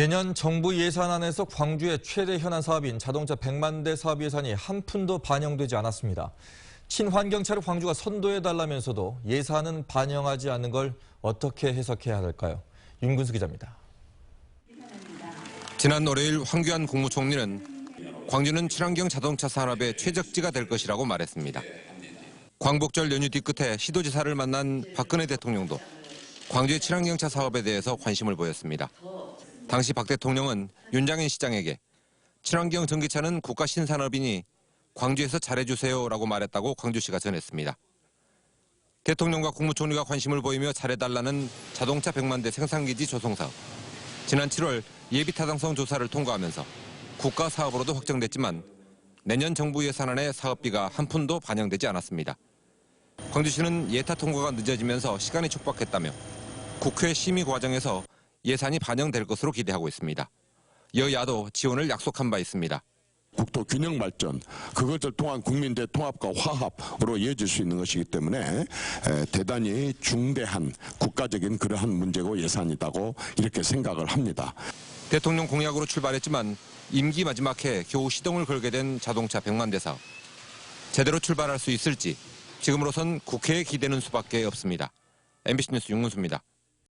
내년 정부 예산안에서 광주의 최대 현안 사업인 자동차 100만 대 사업 예산이 한 푼도 반영되지 않았습니다. 친환경차를 광주가 선도해달라면서도 예산은 반영하지 않는 걸 어떻게 해석해야 할까요? 윤근수 기자입니다. 지난 월요일 황교안 국무총리는 광주는 친환경 자동차 산업의 최적지가 될 것이라고 말했습니다. 광복절 연휴 뒤끝에 시도지사를 만난 박근혜 대통령도 광주의 친환경차 사업에 대해서 관심을 보였습니다. 당시 박 대통령은 윤장현 시장에게 친환경 전기차는 국가 신산업이니 광주에서 잘해주세요라고 말했다고 광주시가 전했습니다. 대통령과 국무총리가 관심을 보이며 잘해달라는 자동차 100만 대 생산기지 조성 사업. 지난 7월 예비 타당성 조사를 통과하면서 국가 사업으로도 확정됐지만 내년 정부 예산안에 사업비가 한 푼도 반영되지 않았습니다. 광주시는 예타 통과가 늦어지면서 시간이 촉박했다며 국회 심의 과정에서 예산이 반영될 것으로 기대하고 있습니다. 여야도 지원을 약속한 바 있습니다. 국토 균형 발전 그것을 통한 국민 대 통합과 화합으로 이어질 수 있는 것이기 때문에 에, 대단히 중대한 국가적인 그러한 문제고 예산이다고 이렇게 생각을 합니다. 대통령 공약으로 출발했지만 임기 마지막 해 겨우 시동을 걸게 된 자동차 100만 대 사업. 제대로 출발할 수 있을지 지금으로선 국회에 기대는 수밖에 없습니다. MBC 뉴스 윤문수입니다.